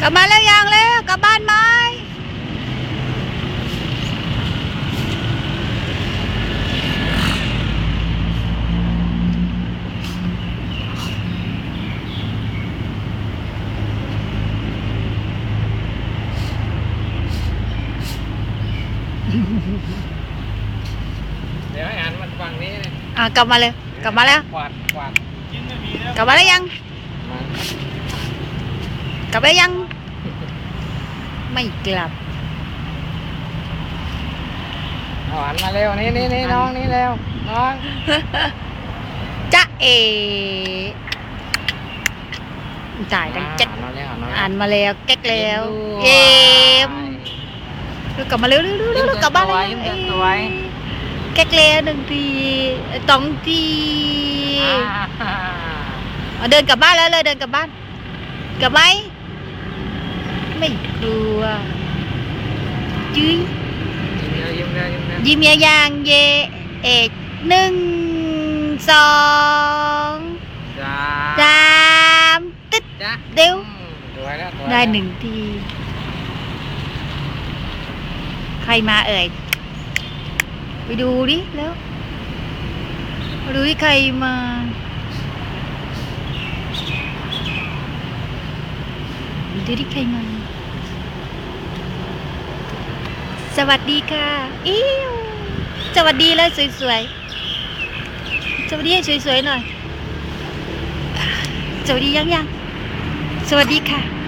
กลับมาแล้วยังแล้วกลับบ้านไหม嗯เดี๋ยวให้อ่านมันฝั่งนี้นะอะกลับมาเลย กลับมาแล้วกวาดกวาด กลับมาแล้วยังมา กลับแล้วยัง ไม่กลับเอาอ่านมาเร็วนี่นี่นี่น้องนี่เร็วน้องจ๊ะเอตายดังจัดอ่านมาเร็วอ่านมาอ่านมาแล้วแก๊กแล้วเอ็เอ็มมเร็วกลับมาเร็วเร็วเร็วเร็วกลับบ้านแล้วยิ้มสวยแก๊กแล้วหนึ่งทีสองทีอ่าเอาเดินกลับบ้านแล้วเลยเดินกลับบ้านกลับไหม ไม่กลัวจุ้ยยิ้มยิ้มเร็วยิ้มเร็วยิ้มยางเยเอกหนึ่งสองสามตึ๊ดเดี๋ยวได้หนึ่งที ใครมาเอ่ย ไปดูดิแล้วมาดูที่ใครมาดูที่ใครมา สวัสดีค่ะอิวสวัสดีแล้วสวยๆสวัสดีให้สวยๆหน่อยสวัสดียังยังสวัสดีค่ะ